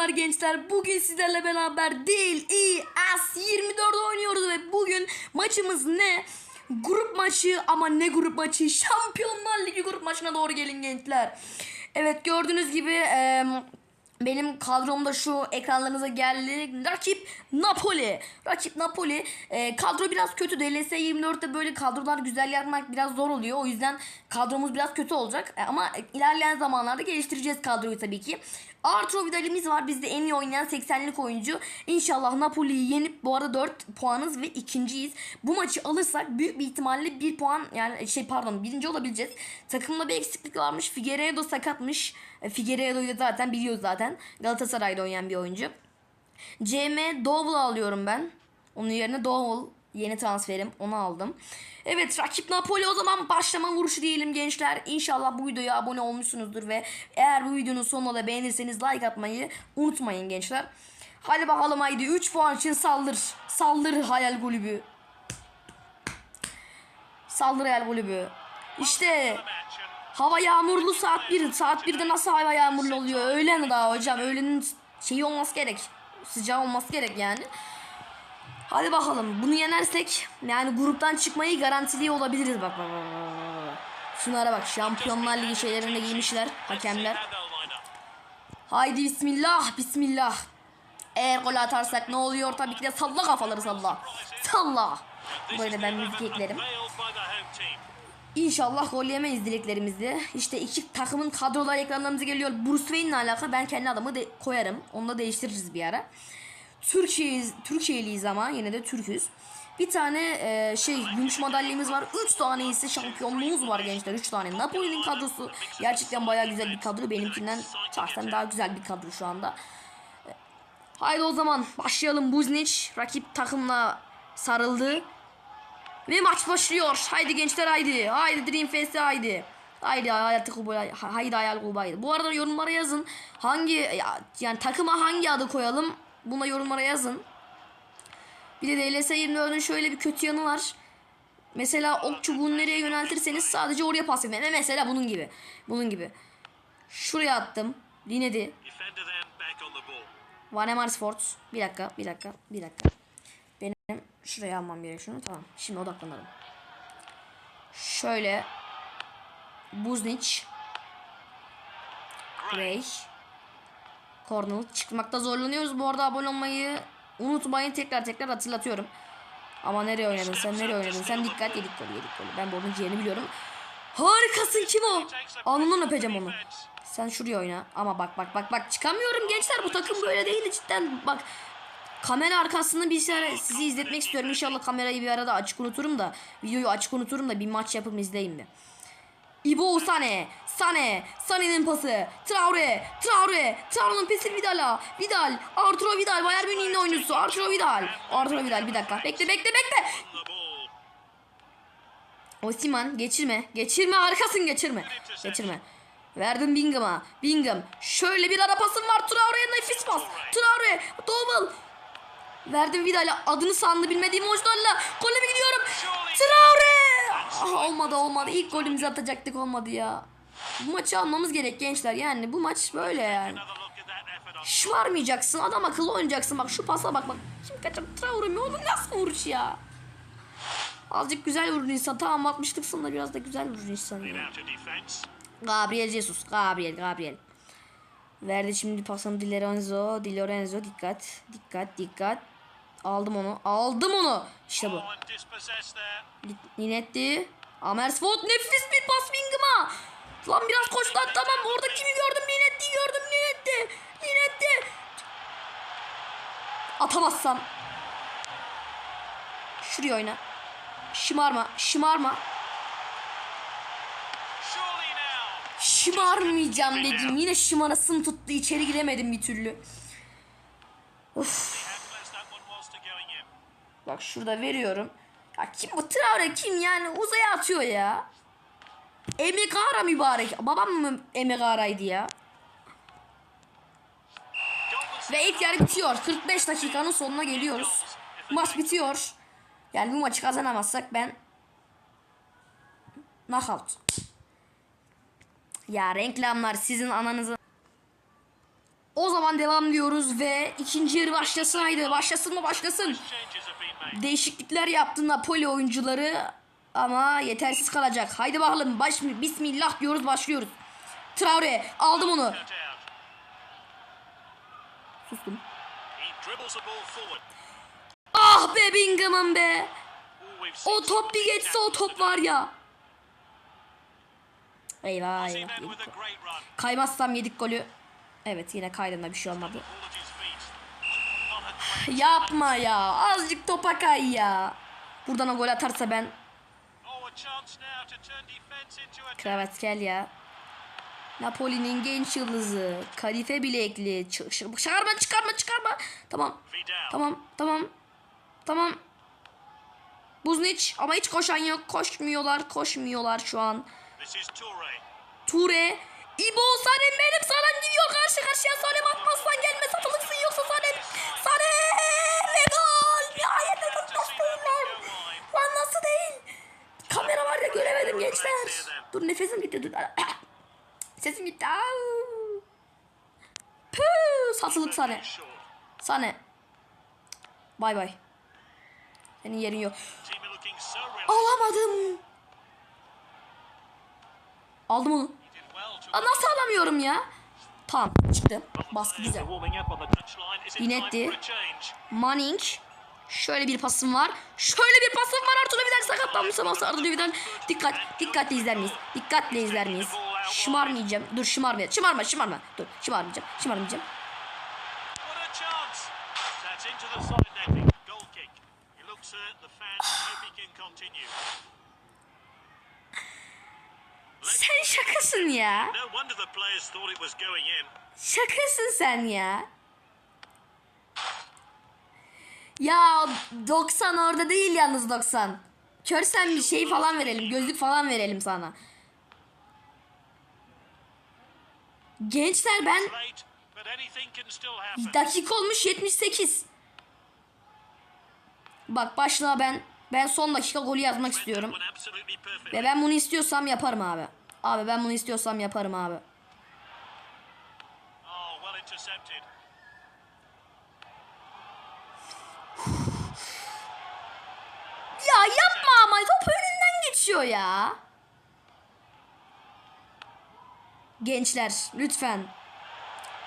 Selamlar gençler. Bugün sizlerle beraber değil ES 24 oynuyoruz ve bugün maçımız ne? Grup maçı ama ne grup maçı? Şampiyonlar Ligi grup maçına doğru gelin gençler. Evet gördüğünüz gibi e, benim kadromda şu ekranlarınıza geldi. Rakip Napoli. Rakip Napoli. E, kadro biraz kötü. DLS 24'te böyle kadrolar güzel yapmak biraz zor oluyor. O yüzden kadromuz biraz kötü olacak. E, ama ilerleyen zamanlarda geliştireceğiz kadroyu tabii ki. Arturo Vidal'imiz var. Bizde en iyi oynayan 80'lik oyuncu. İnşallah Napoli'yi yenip bu arada 4 puanız ve ikinciyiz. Bu maçı alırsak büyük bir ihtimalle 1 puan yani şey pardon birinci olabileceğiz. Takımda bir eksiklik varmış. Figueiredo sakatmış. E, Figueiredo'yu da zaten biliyoruz zaten. Galatasaray'da oynayan bir oyuncu. CM Dovle alıyorum ben. Onun yerine Dovle yeni transferim. Onu aldım. Evet rakip Napoli o zaman başlama vuruşu diyelim gençler. İnşallah bu videoya abone olmuşsunuzdur ve eğer bu videonun sonunda da beğenirseniz like atmayı unutmayın gençler. Hadi bakalım haydi 3 puan için saldır. Saldır hayal kulübü. Saldır hayal kulübü. İşte hava yağmurlu saat 1. Saat 1'de nasıl hava yağmurlu oluyor? Öğlen daha hocam. Öğlenin şeyi olması gerek. Sıcağı olması gerek yani. Hadi bakalım. Bunu yenersek yani gruptan çıkmayı garantili olabiliriz bak, bak, bak, bak. Şunlara bak. Şampiyonlar Ligi şeylerinde giymişler hakemler. Haydi bismillah bismillah. Eğer gol atarsak ne oluyor? Tabii ki de salla kafaları salla. Salla. Böyle ben müzik eklerim. İnşallah gol yemeyiz dileklerimizle. İşte iki takımın kadrolar ekranlarımıza geliyor. Bruce Wayne'le alakalı ben kendi adamı de koyarım. Onu da değiştiririz bir ara. Türkiye'yiz, Türkiye'liyiz ama yine de Türküz. Bir tane e, şey gümüş madalyamız var. 3 tane ise şampiyonluğumuz var gençler. 3 tane. Napoli'nin kadrosu gerçekten bayağı güzel bir kadro. Benimkinden şahsen daha güzel bir kadro şu anda. E, Haydi o zaman başlayalım. Buznic rakip takımla sarıldı. Ve maç başlıyor. Haydi gençler haydi. Haydi Dream Fest haydi. Haydi hayatı kubu haydi hayal kubu haydi. Bu arada yorumlara yazın. Hangi ya, yani takıma hangi adı koyalım? Buna yorumlara yazın. Bir de DLS 24'ün şöyle bir kötü yanı var. Mesela ok çubuğunu nereye yöneltirseniz sadece oraya pas etmeye. Mesela bunun gibi. Bunun gibi. Şuraya attım. Dinledi. Vanemar Sports. Bir dakika, bir dakika, bir dakika. Benim şuraya almam gerek şunu. Tamam. Şimdi odaklanalım. Şöyle. Buznic. Gray. Cornell. Çıkmakta zorlanıyoruz. Bu arada abone olmayı unutmayın. Tekrar tekrar hatırlatıyorum. Ama nereye oynadın sen? Nereye oynadın sen? Dikkat yedik golü yedik golü. Ben bu onun ciğerini biliyorum. Harikasın kim o? Alnından öpeceğim onu. Sen şuraya oyna. Ama bak bak bak bak çıkamıyorum gençler. Bu takım böyle değil cidden. Bak kamera arkasında bir şey sizi izletmek istiyorum. İnşallah kamerayı bir arada açık unuturum da videoyu açık unuturum da bir maç yapıp izleyin bir. İbo Sane, Sane, Sane'nin pası, Traore, Traore, Traore'nin pası Vidal'a, Vidal, Arturo Vidal, Bayern Münih'in oyuncusu, Arturo Vidal, Arturo Vidal. Bir dakika, bekle bekle bekle. Osiman geçirme, geçirme harikasın. Geçirme, geçirme. Verdim Bingham'a, Bingham, şöyle bir ara pasım var, Traore'ye nefis pas, Traore, Double. Verdim Vidal'e adını sandı bilmediğim oyuncularla, gole mi gidiyorum? Traore! Ah, olmadı olmadı. İlk golümüzü atacaktık olmadı ya. Bu maçı almamız gerek gençler. Yani bu maç böyle yani. Şımarmayacaksın. Adam akıllı oynayacaksın. Bak şu pasa bak bak. Kim kaçır? Traore mi? Oğlum nasıl vuruş ya? Azıcık güzel vurun insan. Tamam atmıştıksın da biraz da güzel vurun insan. Ya. Gabriel Jesus. Gabriel. Gabriel. Verdi şimdi pasını Di Lorenzo. Di Lorenzo dikkat. Dikkat dikkat. Aldım onu. Aldım onu. İşte bu. Ninetti. Amersfoort nefis bir pas Bingham'a. Lan biraz koştu tamam orada kimi gördüm Ninetti'yi gördüm Ninetti. Ninetti. Atamazsam. Şuraya oyna. Şımarma şımarma. Şımarmayacağım dedim. Yine şımarasın tuttu. içeri giremedim bir türlü. Of. Bak şurada veriyorum. Ya kim bu Traore kim yani uzaya atıyor ya. Emegara mübarek. Babam mı Emegara'ydı ya? Ve ilk yarı bitiyor. 45 dakikanın sonuna geliyoruz. Maç bitiyor. Yani bu maçı kazanamazsak ben knockout. Ya reklamlar sizin ananızı O zaman devam diyoruz ve ikinci yarı başlasın haydi. Başlasın mı başlasın. Değişiklikler yaptı Napoli oyuncuları ama yetersiz kalacak. Haydi bakalım baş bismillah diyoruz başlıyoruz. Traore aldım onu. Sustum. Ah be Bingham'ım be. O top bir geçse o top var ya. Eyvah eyvah. Kaymazsam yedik golü. Evet yine kaydığında bir şey olmadı. Yapma ya. Azıcık topa kay ya. Buradan o gol atarsa ben Oh, a Kravatkel ya. Napoli'nin genç yıldızı. Kalife bilekli. Ç- çıkarma çıkarma çıkarma. Tamam. Tamam tamam. Tamam. Buzniç ama hiç koşan yok. Koşmuyorlar koşmuyorlar şu an. Ture. İbo Sanem benim Sanem gidiyor karşı karşıya Sanem atmazsan gelme satılıksın yoksa. Sanem gençler. Dur nefesim gitti dur. Sesim gitti. Püh, satılık sahne. Sahne. Bay bay. Senin yerin yok. Alamadım. Aldım onu. Aa, nasıl alamıyorum ya? Tamam çıktı. Baskı güzel. a change? Manning. Şöyle bir pasım var. Şöyle bir pasım var. Arturo Vidal sakatlanmış ama Arturo Vidal. Dikkat. Dikkatle izler miyiz? Dikkatle izler miyiz? Şımarmayacağım. Dur şımarma. Şımarma şımarma. Dur şımarmayacağım. Şımarmayacağım. Sen şakasın ya. Şakasın sen ya. Ya 90 orada değil yalnız 90. Körsen bir şey falan verelim. Gözlük falan verelim sana. Gençler ben dakika olmuş 78. Bak başlığa ben ben son dakika golü yazmak istiyorum. Ve ben bunu istiyorsam yaparım abi. Abi ben bunu istiyorsam yaparım abi. Oh, well intercepted. Ya yapma ama top önünden geçiyor ya. Gençler lütfen.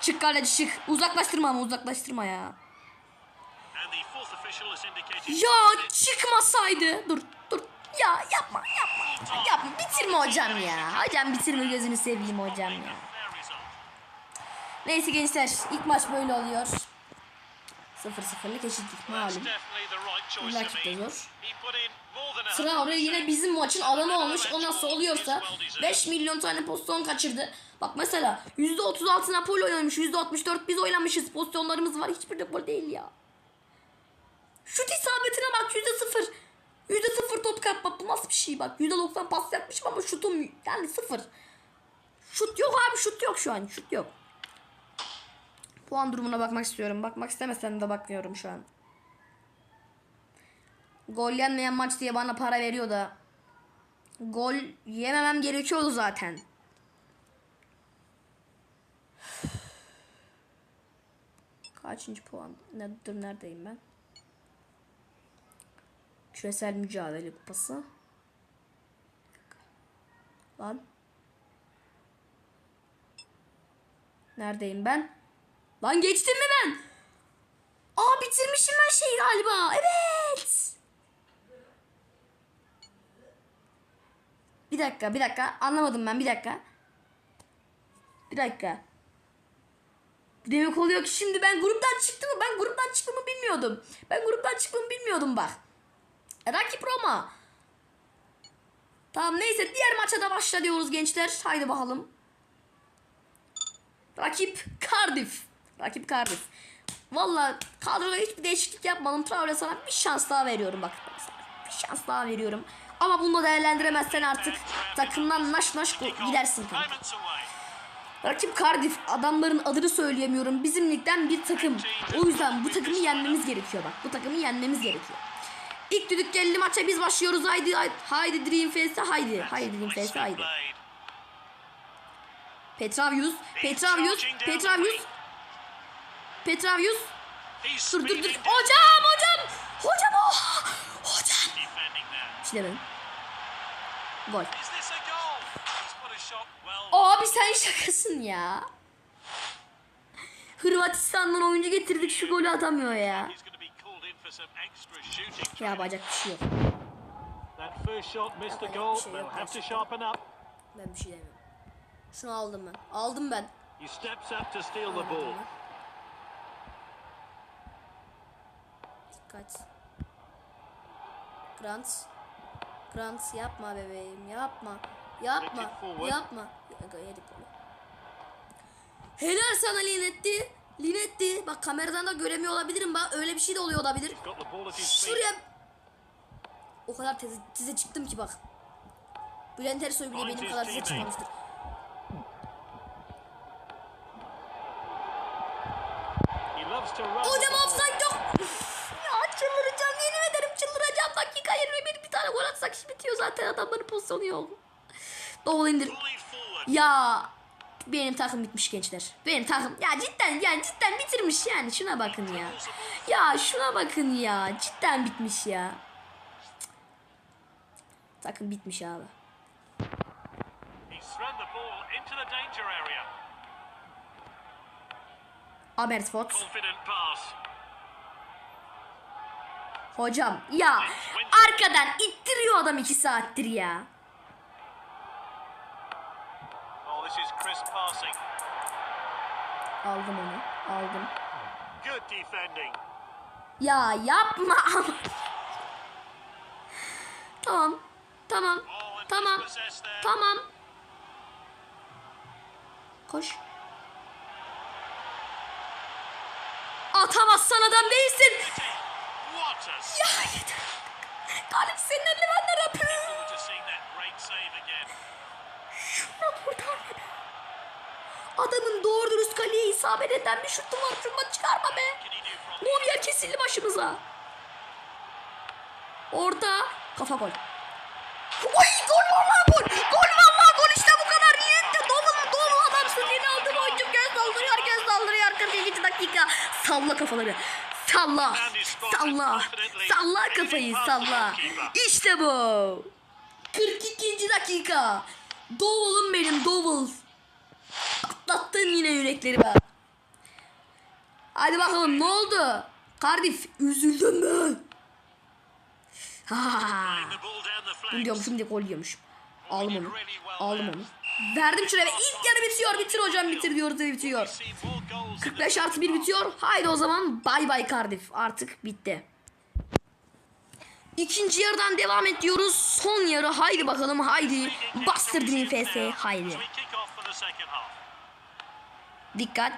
Çık kaleci çık. Uzaklaştırma ama uzaklaştırma ya. Ya çıkmasaydı. Dur dur. Ya yapma yapma. Yapma bitirme hocam ya. Hocam bitirme gözünü seveyim hocam ya. Neyse gençler ilk maç böyle oluyor. 0-0'lık eşitlik That's malum. Rakip de zor. He put in more than a Traore yine 100%. bizim maçın adamı olmuş. O nasıl oluyorsa 5 milyon tane pozisyon kaçırdı. Bak mesela %36 Napoli oynamış. %64 biz oynamışız. Pozisyonlarımız var. Hiçbir de gol değil ya. Şut isabetine bak %0. %0 top kapma. Bu nasıl bir şey bak. %90 pas yapmışım ama şutum yani sıfır. Şut yok abi şut yok şu an. Şut yok. Puan durumuna bakmak istiyorum. Bakmak istemesem de bakmıyorum şu an. Gol yenmeyen maç diye bana para veriyor da. Gol yememem gerekiyordu zaten. Kaçıncı puan? Ne, dur neredeyim ben? Küresel mücadele kupası. Lan. Neredeyim ben? Lan geçtim mi ben? Aa bitirmişim ben şeyi galiba. Evet. Bir dakika, bir dakika. Anlamadım ben. Bir dakika. Bir dakika. Demek oluyor ki şimdi ben gruptan çıktım mı? Ben gruptan çıktığımı bilmiyordum. Ben gruptan çıktığımı bilmiyordum bak. Rakip Roma. Tamam neyse diğer maça da başla diyoruz gençler. Haydi bakalım. Rakip Cardiff. Rakip Cardiff. Valla kadroda hiçbir değişiklik yapmadım. Traore sana bir şans daha veriyorum bak. Bir şans daha veriyorum. Ama bunu değerlendiremezsen artık takımdan naş naş gidersin kanka. Rakip Cardiff adamların adını söyleyemiyorum. Bizim ligden bir takım. O yüzden bu takımı yenmemiz gerekiyor bak. Bu takımı yenmemiz gerekiyor. İlk düdük geldi maça biz başlıyoruz. Haydi haydi, Dream Face'e haydi. Haydi Dream Face'e haydi. Petravius, Petravius, Petravius. Petravius. Dur dur dur. Hocam hocam. Hocam. Hocam. defending there. Bir şey demedim. Gol. Abi sen şakasın ya. Hırvatistan'dan oyuncu getirdik şu golü atamıyor ya. Ya bir şey yok. Yapacak bir şey yok up. Ben bir şey demiyorum. Şunu aldım ben. Aldım ben. He steps up to steal the ball. Dikkat. Grant. Grant yapma bebeğim yapma. Yapma. Yapma. Ya, Yedik. Helal sana Linetti. Linetti. Bak kameradan da göremiyor olabilirim. Bak öyle bir şey de oluyor olabilir. Şuraya o kadar teze, tize çıktım ki bak. Bülent Ersoy bile benim kadar tize çıkmamıştır. Hocam the ball. offside yok. ya çıldıracağım yemin ederim çıldıracağım. Dakika 21 bir tane gol atsak iş bitiyor zaten adamların pozisyonu yok. Doğru indir. Ya benim takım bitmiş gençler. Benim takım ya cidden yani cidden bitirmiş yani şuna bakın ya. Ya şuna bakın ya cidden bitmiş ya. Cık. Takım bitmiş abi. Thrown the ball into the danger area. Amersfoort. Confident pass. Hocam ya arkadan ittiriyor adam iki saattir ya. Oh. Aldım onu. Aldım. Ya yapma ama. tamam. Tamam. Tamam. Tamam. Koş. Atamazsan adam değilsin. Ya yeter. Galip senin eldivenler yapıyor. forward to seeing that great save again. Şuna buradan. Adamın doğru dürüst kaleye isabet eden bir şutu var. Şundan çıkarma be. Moria kesildi başımıza. Orta. Kafa gol. Oy gol valla gol. Gol valla gol işte bu kadar. Niye? Dolu dolu adamsın. Yine aldım oyuncum. Göz dolduruyor göz dolduruyor. 42 dakika. Salla kafaları. Salla. Salla. Salla kafayı salla. İşte bu. 42. dakika. Dovul'um benim Dovul. Atlattın yine yürekleri be. Hadi bakalım ne oldu? Cardiff üzüldün mü? Ha. Bunu diyormuşum diye gol yiyormuş. Aldım onu. Aldım onu. Verdim şuraya ve ilk yarı bitiyor. Bitir hocam bitir diyoruz ve bitiyor. See more goals in the 45 artı 1 bitiyor. Haydi o zaman bay bay Cardiff. Artık bitti. İkinci yarıdan devam ediyoruz. Son yarı haydi bakalım haydi. Bastırdın FS haydi. Dikkat.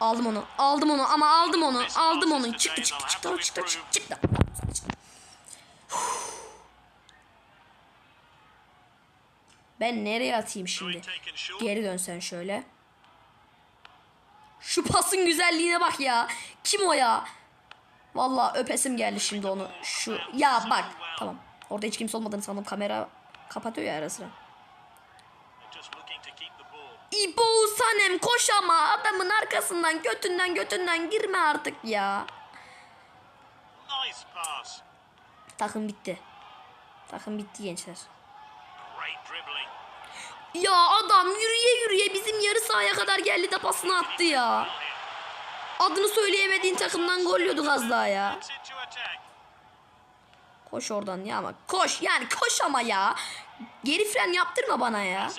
Aldım onu. Aldım onu ama aldım onu. Aldım onu. Çıktı çıktı çıktı çıktı çıktı çıktı. Ben nereye atayım şimdi? Geri dönsen şöyle. Şu pasın güzelliğine bak ya. Kim o ya? Vallahi öpesim geldi şimdi onu. Şu ya bak. Tamam. Orada hiç kimse olmadığını sandım. Kamera kapatıyor ya ara sıra. İbo Sanem koş ama adamın arkasından götünden götünden girme artık ya. Takım bitti. Takım bitti gençler. Ya adam yürüye yürüye bizim yarı sahaya kadar geldi de pasını attı ya. Adını söyleyemediğin takımdan gol yiyorduk az daha ya. Koş oradan ya ama koş yani koş ama ya. Geri fren yaptırma bana ya.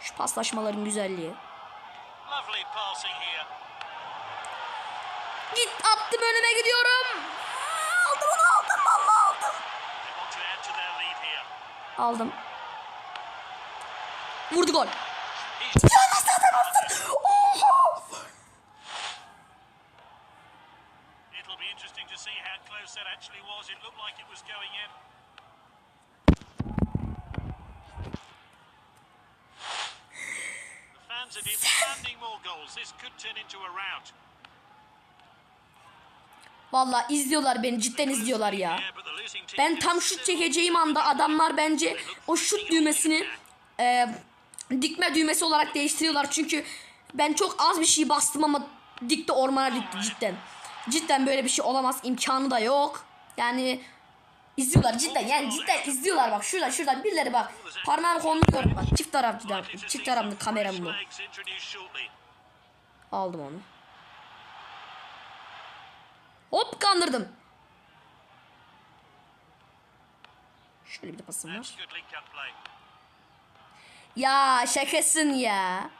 Şu paslaşmaların güzelliği. Git attım önüme gidiyorum. Aldım onu aldım aldım. Vurdu gol. He's Ya nasıl atamazsın? Oha! It'll be interesting to see how close that actually was. It looked like it was going in. The fans are demanding more goals. This could turn into a rout. Vallahi izliyorlar beni cidden izliyorlar ya. Ben tam şut çekeceğim anda adamlar bence o şut düğmesini e, dikme düğmesi olarak değiştiriyorlar. Çünkü ben çok az bir şey bastım ama dikti ormana dikti cidden. Cidden böyle bir şey olamaz. imkanı da yok. Yani izliyorlar cidden yani cidden izliyorlar bak şurada şurada birileri bak parmağımı konduruyorum bak çift taraflı to çift taraflı kameram bu aldım onu hop kandırdım şöyle bir de pasım var ya şakasın ya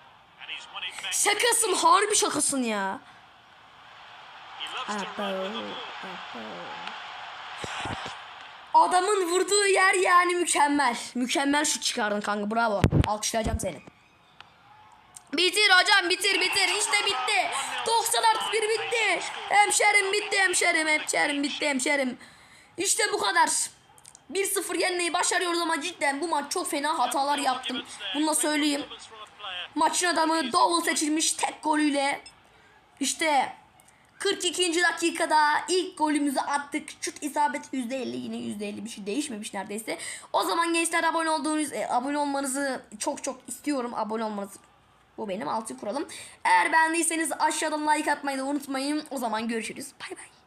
şakasın harbi şakasın ya. Adamın vurduğu yer yani mükemmel. Mükemmel şut çıkardın kanka bravo. Alkışlayacağım seni. Bitir hocam bitir bitir işte bitti. 90 artı 1 bitti. Hemşerim bitti hemşerim hemşerim bitti hemşerim. İşte bu kadar. 1-0 yenmeyi başarıyoruz ama cidden bu maç çok fena hatalar yaptım. Bunu da söyleyeyim. Maçın adamı Dowell seçilmiş tek golüyle. İşte 42. dakikada ilk golümüzü attık. Şut isabeti %50 yine %50 bir şey değişmemiş neredeyse. O zaman gençler abone olduğunuz e, abone olmanızı çok çok istiyorum. Abone olmanızı bu benim altı kuralım. Eğer beğendiyseniz aşağıdan like atmayı da unutmayın. O zaman görüşürüz. Bay bay.